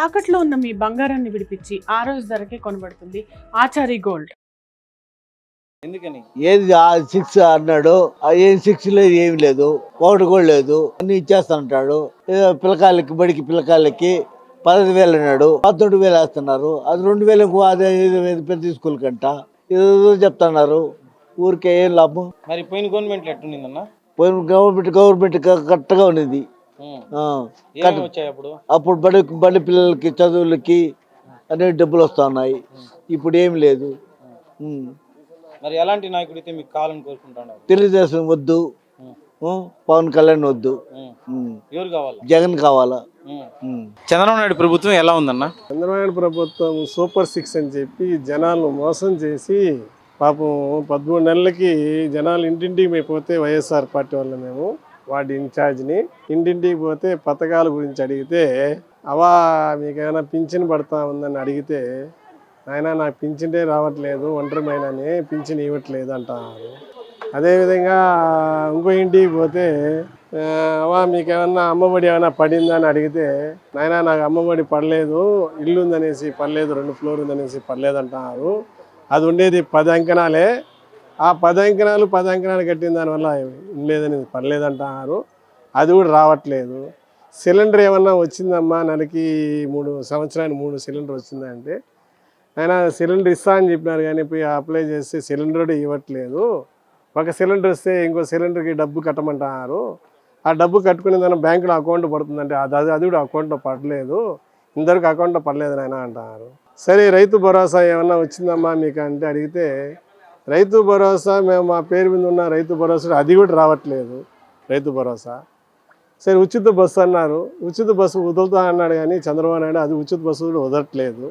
తాకట్లో ఉన్న మీ బంగారాన్ని విడిపించి ఆ రోజు ధరకే కొనబడుతుంది ఆచారి గోల్డ్. ఎందుకని? ఏది ఆ సిక్స్ అన్నాడు ఏం సిక్స్ లేదు ఏమి లేదు ఒకటి కూడా లేదు. అన్ని ఇచ్చేస్తానంటాడు పిల్లకాయలకి బడికి పిల్లకాయలకి పదహైదు వేలు అన్నాడు. పదొండు వేలు వేస్తున్నారు. అది రెండు వేలకు అదే పెద్ద స్కూల్ కంట. ఏదో చెప్తున్నారు. ఊరికే ఏం లాభం? మరి పోయిన గవర్నమెంట్ ఎట్టుండిందన్న పోయిన గవర్నమెంట్ గవర్నమెంట్ కరెక్ట్గా ఉన్నది. అప్పుడు? అప్పుడు బడి బడి పిల్లలకి చదువులకి అన్ని డబ్బులు వస్తున్నాయి. ఇప్పుడు ఏం లేదు. మరి ఎలాంటి నాయకుడు అయితే మీకు కావాలని కోరుకుంటున్నారు తెలుగుదేశం వద్దు. పవన్ కళ్యాణ్ వద్దు. ఎవరు కావాలి? జగన్ కావాలా. చంద్రబాబు నాయుడు ప్రభుత్వం ఎలా ఉందన్న? చంద్రబాబు ప్రభుత్వం సూపర్ సిక్స్ అని చెప్పి జనాలను మోసం చేసి పాపం పదమూడు నెలలకి జనాలు ఇంటింటికి పోతే వైఎస్ఆర్ పార్టీ వల్ల మేము. వాటి ఇన్ఛార్జ్ని ఇంటింటికి పోతే పథకాల గురించి అడిగితే అవా మీకు ఏమైనా పింఛన్ పడతా ఉందని అడిగితే ఆయన నాకు పింఛనే రావట్లేదు ఒంటరిమైనని పింఛన్ ఇవ్వట్లేదు అంటారు అదేవిధంగా ఇంకో ఇంటికి పోతే అవా మీకేమన్నా మీకు అమ్మఒడి ఏమైనా పడిందా అని అడిగితే నాయన నాకు అమ్మఒడి పడలేదు ఇల్లు ఉందనేసి పడలేదు రెండు ఫ్లోర్ ఉందనేసి పడలేదు అంటున్నారు అది ఉండేది పది అంకణాలే ఆ పది అంకణాలు పది అంకణాలు కట్టిన దానివల్ల లేదని పడలేదు అంటున్నారు అది కూడా రావట్లేదు. సిలిండర్ ఏమన్నా వచ్చిందమ్మా? నెలకి మూడు సంవత్సరానికి మూడు సిలిండర్ వచ్చిందంటే ఆయన సిలిండర్ ఇస్తా అని చెప్పినారు కానీ పోయి అప్లై చేస్తే సిలిండర్ కూడా ఇవ్వట్లేదు. ఒక సిలిండర్ వస్తే ఇంకో సిలిండర్కి డబ్బు కట్టమంటున్నారు ఆ డబ్బు కట్టుకునే దాని బ్యాంకులో అకౌంట్ పడుతుందంటే అది అది అది కూడా అకౌంట్లో పడలేదు. ఇందరికి అకౌంట్లో పడలేదు నాయన అంటున్నారు సరే రైతు భరోసా ఏమన్నా వచ్చిందమ్మా మీకు అంటే అడిగితే రైతు భరోసా మేము మా పేరు మీద ఉన్న రైతు భరోసా అది కూడా రావట్లేదు రైతు భరోసా. సరే ఉచిత బస్సు అన్నారు. ఉచిత బస్సు వదులుతా అన్నాడు కానీ చంద్రబాబు నాయుడు అది ఉచిత బస్సు కూడా వదలట్లేదు.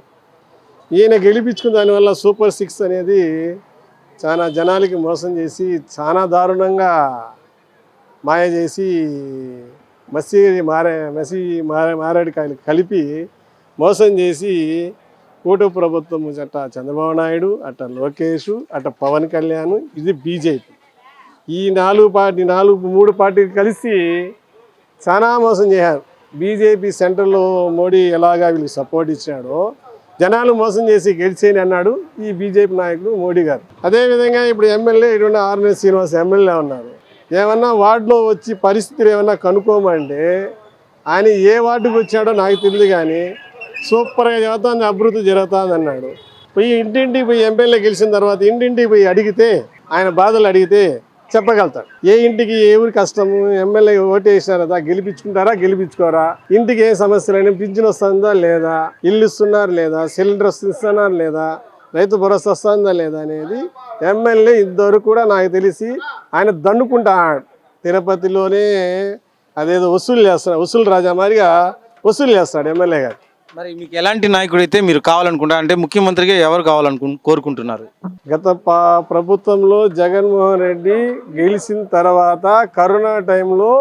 ఈయన గెలిపించుకున్న దానివల్ల సూపర్ సిక్స్ అనేది చాలా జనాలకి మోసం చేసి చాలా దారుణంగా మాయ చేసి మసి మారే మసి మారే మారేడు కలిపి మోసం చేసి కూటమి ప్రభుత్వం అట్ట చంద్రబాబు నాయుడు అట్ట లోకేష్ అట్ట పవన్ కళ్యాణ్ ఇది బీజేపీ. ఈ నాలుగు పార్టీ నాలుగు మూడు పార్టీలు కలిసి చాలా మోసం చేశారు. బీజేపీ సెంటర్లో మోడీ ఎలాగా వీళ్ళకి సపోర్ట్ ఇచ్చాడో జనాలు మోసం చేసి గెలిచేయని అన్నాడు ఈ బీజేపీ నాయకుడు మోడీ గారు. అదేవిధంగా ఇప్పుడు ఎమ్మెల్యే ఇటువంటి ఆర్ఎన్ శ్రీనివాస్ ఎమ్మెల్యే ఉన్నారు. ఏమన్నా వార్డులో వచ్చి పరిస్థితులు ఏమన్నా కనుక్కోమంటే ఆయన ఏ వార్డుకి వచ్చాడో నాకు తెలియదు కానీ సూపర్గా చదువుతుంది అభివృద్ధి జరుగుతుంది అన్నాడు పోయి ఇంటింటికి పోయి ఎమ్మెల్యే గెలిచిన తర్వాత ఇంటింటికి పోయి అడిగితే ఆయన బాధలు అడిగితే చెప్పగలుగుతాడు. ఏ ఇంటికి ఏ ఊరి కష్టము ఎమ్మెల్యే ఓటు వేసినారా గెలిపించుకుంటారా గెలిపించుకోరా? ఇంటికి ఏ సమస్యలైనా పింఛన్ వస్తుందా లేదా? ఇల్లు ఇస్తున్నారు లేదా? సిలిండర్ ఇస్తున్నారు లేదా? రైతు భరోసా వస్తుందా లేదా అనేది ఎమ్మెల్యే ఇద్దరు కూడా నాకు తెలిసి ఆయన దండుకుంటాడు తిరుపతిలోనే అదేదో వసూలు చేస్తున్నాడు వసూలు రాజా మాదిరిగా వసూలు చేస్తాడు ఎమ్మెల్యే గారు. మరి మీకు ఎలాంటి నాయకుడు అయితే మీరు కావాలనుకుంటారు అంటే ముఖ్యమంత్రిగా ఎవరు కావాలనుకు కోరుకుంటున్నారు? గత ప్రభుత్వంలో జగన్మోహన్ రెడ్డి గెలిచిన తర్వాత కరోనా టైంలో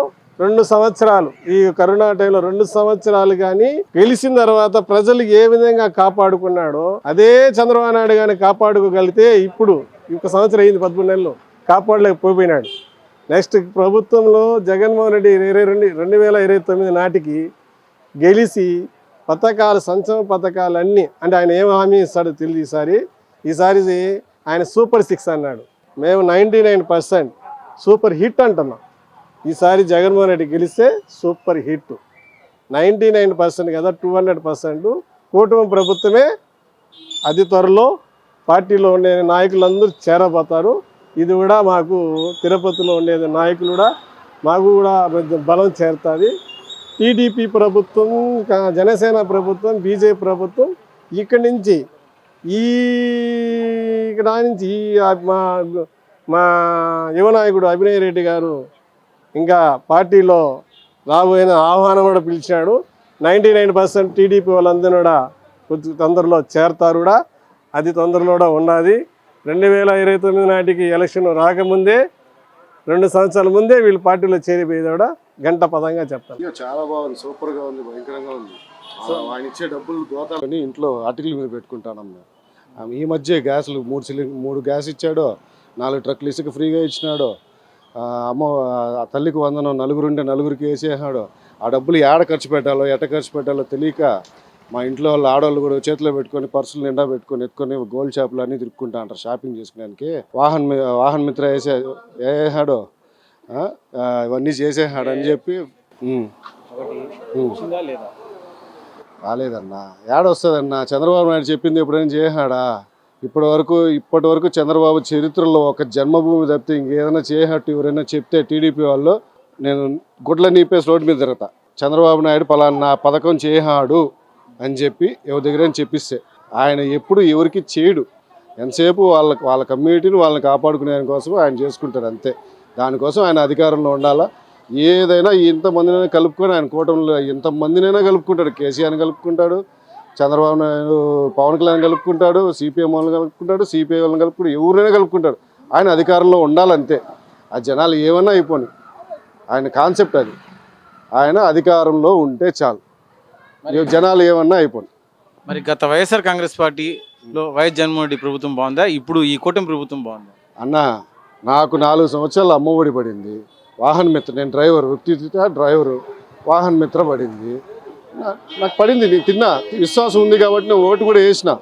రెండు సంవత్సరాలు ఈ కరోనా టైంలో రెండు సంవత్సరాలు కానీ గెలిచిన తర్వాత ప్రజలు ఏ విధంగా కాపాడుకున్నాడో అదే చంద్రబాబు నాయుడు కానీ కాపాడుకోగలిగితే ఇప్పుడు ఒక సంవత్సరం అయింది పదమూడు నెలలు కాపాడలేకపోయినాడు. నెక్స్ట్ ప్రభుత్వంలో జగన్మోహన్ రెడ్డి ఇరవై రెండు రెండు వేల ఇరవై తొమ్మిది నాటికి గెలిచి పథకాలు సంక్షేమ పథకాలు అన్నీ అంటే ఆయన ఏం హామీ ఇస్తాడో తెలియదు ఈసారి. ఈసారి ఆయన సూపర్ సిక్స్ అన్నాడు. మేము ninety nine percent super hit అంటున్నాం. ఈసారి జగన్మోహన్ రెడ్డి గెలిస్తే super hit. Ninety nine percent కదా టూ హండ్రెడ్ పర్సెంట్. కూటమి ప్రభుత్వమే అతి త్వరలో పార్టీలో ఉండే నాయకులందరూ చేరబోతారు. ఇది కూడా మాకు తిరుపతిలో ఉండే నాయకులు కూడా మాకు కూడా బలం చేరుతుంది. టీడీపీ ప్రభుత్వం జనసేన ప్రభుత్వం బీజేపీ ప్రభుత్వం ఇక్కడి నుంచి ఈ ఇక్కడ నుంచి ఈ మా మా యువనాయకుడు అభినయ్ రెడ్డి గారు ఇంకా పార్టీలో రాబోయిన ఆహ్వానం కూడా పిలిచాడు. నైంటీ నైన్ పర్సెంట్ టీడీపీ వాళ్ళందరూ కూడా కొద్ది తొందరలో చేరతారు కూడా. అది తొందరలో కూడా ఉన్నది రెండు వేల ఇరవై తొమ్మిది నాటికి ఎలక్షన్ రాకముందే రెండు సంవత్సరాల ముందే వీళ్ళు పార్టీలో చేరిపోయేది కూడా గంట పదంగా చెప్తాను. చాలా బాగుంది. సూపర్గా ఉంది భయంకరంగా ఉంది. ఆ, ఆయన ఇచ్చే డబ్బులు దోతాలని ఇంట్లో అటుకుల మీద పెట్టుకుంటానమ్మా. ఈ మధ్య గ్యాసులు మూడు సిలిండర్ మూడు గ్యాస్ ఇచ్చాడు నాలుగు ట్రక్లు ఇసుక ఫ్రీగా ఇచ్చినాడు అమ్మ ఆ తల్లికి వందనం నలుగురు నలుగురికి వేసేసాడు ఆ డబ్బులు ఏడ ఖర్చు పెట్టాలో ఎట ఖర్చు పెట్టాలో తెలియక మా ఇంట్లో వాళ్ళ ఆడవాళ్ళు కూడా చేతిలో పెట్టుకొని పర్సులు నిండా పెట్టుకొని ఎత్తుకొని గోల్డ్ షాపులు అన్నీ తిరుక్కుంటా అంటారు. షాపింగ్ చేసుకోడానికి వాహన్ వాహన వాహన్ మిత్ర వేసే వేసాడో ఇవన్నీ చేసేసాడు అని చెప్పి. రాలేదన్నా. ఏడొస్తుందన్నా? చంద్రబాబు నాయుడు చెప్పింది ఎప్పుడైనా చేసాడా ఇప్పటి వరకు ఇప్పటి వరకు చంద్రబాబు చరిత్రలో ఒక జన్మభూమి తప్పితే ఇంకేదైనా చేయనట్టు ఎవరైనా చెప్తే టీడీపీ వాళ్ళు నేను గుడ్ల నీపేసి రోడ్డు మీద తిరగతా. చంద్రబాబు నాయుడు పలానా పథకం చేహాడు అని చెప్పి ఎవరి దగ్గర చెప్పిస్తే. ఆయన ఎప్పుడు ఎవరికి చేయడు. ఎంతసేపు వాళ్ళ వాళ్ళ కమ్యూనిటీని వాళ్ళని కాపాడుకునే కోసం ఆయన చేసుకుంటారు అంతే. దానికోసం ఆయన అధికారంలో ఉండాలా? ఏదైనా ఇంతమందినైనా కలుపుకొని ఆయన కూటమిలో ఇంతమందినైనా కలుపుకుంటాడు. కేసీఆర్ కలుపుకుంటాడు చంద్రబాబు నాయుడు పవన్ కళ్యాణ్ కలుపుకుంటాడు సిపిఎం వాళ్ళని కలుపుకుంటాడు సిపిఐ వాళ్ళని కలుపుకుంటాడు ఎవరైనా కలుపుకుంటాడు. ఆయన అధికారంలో ఉండాలంతే. ఆ జనాలు ఏమన్నా అయిపోని. ఆయన కాన్సెప్ట్ అది. ఆయన అధికారంలో ఉంటే చాలు. జనాలు ఏమన్నా అయిపోని. మరి గత వైఎస్ఆర్ కాంగ్రెస్ పార్టీలో వైఎస్ జగన్మోహన్ రెడ్డి ప్రభుత్వం బాగుందా? ఇప్పుడు ఈ కూటమి ప్రభుత్వం బాగుందా? అన్న నాకు నాలుగు సంవత్సరాలు అమ్మఒడి పడింది. వాహన మిత్ర నేను డ్రైవర్ వృత్తిరీత్యా డ్రైవరు వాహన మిత్ర పడింది. నా- నాకు పడింది నేను తిన్నా విశ్వాసం ఉంది కాబట్టి నేను ఓటు కూడా వేసిన.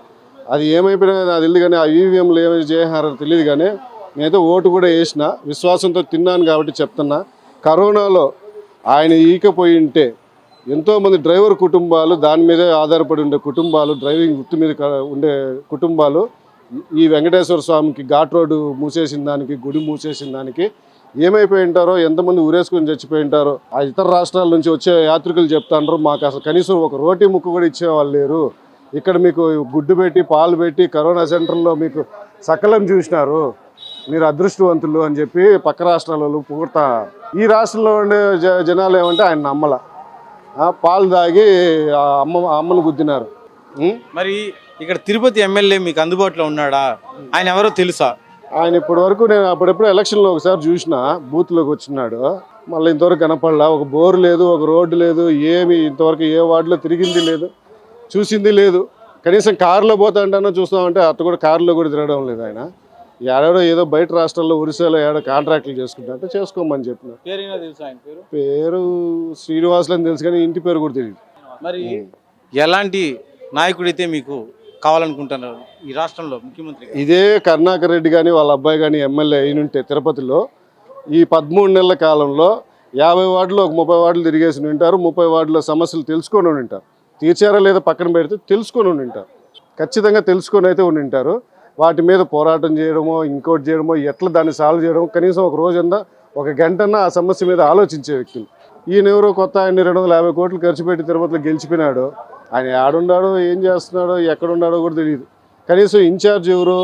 అది ఏమైపోయినా నాకు తెలియదు కానీ ఆ ఈవీఎంలు ఏమైనా చేశారో తెలియదు కానీ నేనైతే ఓటు కూడా వేసిన విశ్వాసంతో తిన్నాను కాబట్టి చెప్తున్నా. కరోనాలో ఆయన ఈకపోయి ఉంటే ఎంతోమంది డ్రైవర్ కుటుంబాలు దాని మీదే ఆధారపడి ఉండే కుటుంబాలు డ్రైవింగ్ వృత్తి మీద ఉండే కుటుంబాలు ఈ వెంకటేశ్వర స్వామికి ఘాట్ రోడ్డు మూసేసిన దానికి గుడి మూసేసిన దానికి ఏమైపోయి ఉంటారో ఎంతమంది ఊరేసుకొని చచ్చిపోయి ఉంటారో ఆ ఇతర రాష్ట్రాల నుంచి వచ్చే యాత్రికులు చెప్తాండ్రు. మాకు అసలు కనీసం ఒక రోటీ ముక్కు కూడా ఇచ్చేవాళ్ళు లేరు. ఇక్కడ మీకు గుడ్డు పెట్టి పాలు పెట్టి కరోనా సెంటర్లో మీకు సకలం చూసినారు. మీరు అదృష్టవంతులు అని చెప్పి పక్క రాష్ట్రాల వాళ్ళు ఈ రాష్ట్రంలో ఉండే జ- జనాలు ఏమంటే ఆయన నమ్మల. పాలు తాగి ఆ అమ్మ అమ్మను గుద్దినారు. మరి ఇక్కడ తిరుపతి ఎమ్మెల్యే మీకు అందుబాటులో ఉన్నాడా? ఆయన ఎవరో తెలుసా? ఆయన ఇప్పటి వరకు నేను అప్పుడెప్పుడు ఎలక్షన్లో ఒకసారి చూసిన బూత్లోకి వచ్చినాడు. మళ్ళీ ఇంతవరకు కనపడలా. ఒక బోర్ లేదు ఒక రోడ్డు లేదు ఏమి ఇంతవరకు ఏ వార్డులో తిరిగింది లేదు చూసింది లేదు. కనీసం కారులో పోతా అంటానో చూస్తామంటే అట్ట కూడా కారులో కూడా తిరగడం లేదు ఆయన. ఏడాడో ఏదో బయట రాష్ట్రాల్లో ఒరిస్సాలో ఏడో కాంట్రాక్టులు చేసుకుంటా చేసుకోమని చెప్పిన. పేరు? పేరు శ్రీనివాసులు అని తెలుసు కానీ ఇంటి పేరు కూడా తెలియదు మరి ఎలాంటి నాయకుడైతే మీకు కావాలనుకుంటున్నారు ఈ రాష్ట్రంలో ముఖ్యమంత్రి ఇదే కరుణాకర్ రెడ్డి కానీ వాళ్ళ అబ్బాయి కానీ ఎమ్మెల్యే అయినుంటే తిరుపతిలో ఈ పదమూడు నెలల కాలంలో యాభై వార్డులు ఒక ముప్పై వార్డులు తిరిగేసి ఉంటారు ముప్పై వార్డుల సమస్యలు తెలుసుకొని ఉంటారు తీర్చారా లేదా పక్కన పెడితే తెలుసుకొని ఉంటారు ఖచ్చితంగా తెలుసుకొని అయితే ఉంటారు వాటి మీద పోరాటం చేయడమో ఇంకోటి చేయడమో ఎట్లా దాన్ని సాల్వ్ చేయడమో కనీసం ఒక రోజన్నా ఒక గంటన్నా ఆ సమస్య మీద ఆలోచించే వ్యక్తులు. ఈయన ఎవరో కొత్త ఆయన రెండు వందల యాభై కోట్లు ఖర్చు పెట్టి తిరుపతిలో గెలిచిపోయినాడు ఆయన ఆడున్నాడో ఏం చేస్తున్నాడో ఎక్కడున్నాడో కూడా తెలియదు. కనీసం ఇన్ఛార్జ్ ఎవరో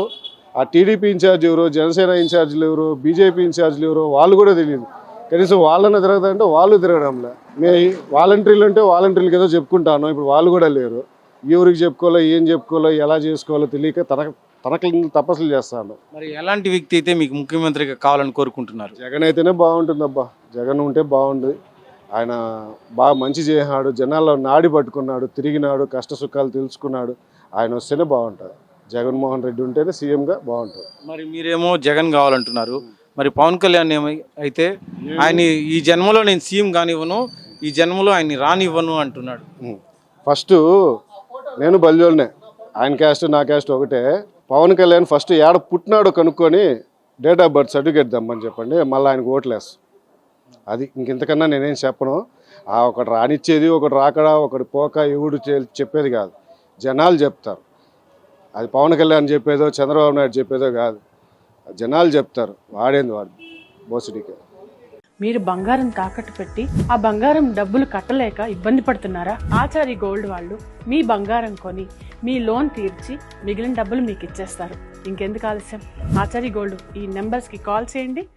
ఆ టీడీపీ ఇన్ఛార్జ్ ఎవరో జనసేన ఇన్ఛార్జ్లు ఎవరో బీజేపీ ఇన్ఛార్జ్లు ఎవరో వాళ్ళు కూడా తెలియదు. కనీసం వాళ్ళని తిరగదంటే వాళ్ళు తిరగడంలే. మే వాలంటీర్లు అంటే వాలంటీర్లకి ఏదో చెప్పుకుంటాను ఇప్పుడు వాళ్ళు కూడా లేరు. ఎవరికి చెప్పుకోవాలో ఏం చెప్పుకోవాలో ఎలా చేసుకోవాలో తెలియక తన తనకి తపస్సులు చేస్తాను. మరి ఎలాంటి వ్యక్తి అయితే మీకు ముఖ్యమంత్రిగా కావాలని కోరుకుంటున్నారు? జగన్ అయితేనే బాగుంటుందబ్బా. జగన్ ఉంటే బాగుంటుంది ఆయన బాగా మంచి చేసినాడు జనాల్లో నాడి పట్టుకున్నాడు తిరిగినాడు కష్ట సుఖాలు తెలుసుకున్నాడు. ఆయన వస్తేనే బాగుంటుంది. జగన్మోహన్ రెడ్డి ఉంటేనే సీఎంగా బాగుంటుంది. మరి మీరేమో జగన్ కావాలంటున్నారు. మరి పవన్ కళ్యాణ్ ఏమై అయితే ఆయన ఈ జన్మలో నేను సీఎం కానివ్వను ఈ జన్మలో ఆయన్ని రానివ్వను అంటున్నాడు. ఫస్ట్ నేను బల్జోళ్ళనే ఆయన క్యాస్ట్ నా క్యాస్ట్ ఒకటే. పవన్ కళ్యాణ్ ఫస్ట్ ఏడ పుట్టినాడో కనుక్కొని డేట్ ఆఫ్ బర్త్ సర్టిఫికేట్ దమ్మని చెప్పండి మళ్ళీ ఆయనకు ఓట్లేస్తాం. అది ఇంకెంతకన్నా నేనేం చెప్పను. ఆ ఒకటి రానిచ్చేది ఒకటి రాకడా ఒకటి పోక ఎవడు చే- చెప్పేది కాదు. జనాలు చెప్తారు. అది పవన్ కళ్యాణ్ చెప్పేదో చంద్రబాబు నాయుడు చెప్పేదో కాదు. జనాలు చెప్తారు. వాడేంది వాడు? బోసిడికి. మీరు బంగారం తాకట్టు పెట్టి ఆ బంగారం డబ్బులు కట్టలేక ఇబ్బంది పడుతున్నారా? ఆచారి గోల్డ్ వాళ్ళు మీ బంగారం కొని మీ లోన్ తీర్చి మిగిలిన డబ్బులు మీకు ఇచ్చేస్తారు ఇంకెందుకు ఆలస్యం? ఆచారి గోల్డ్ ఈ నెంబర్స్కి కాల్ చేయండి.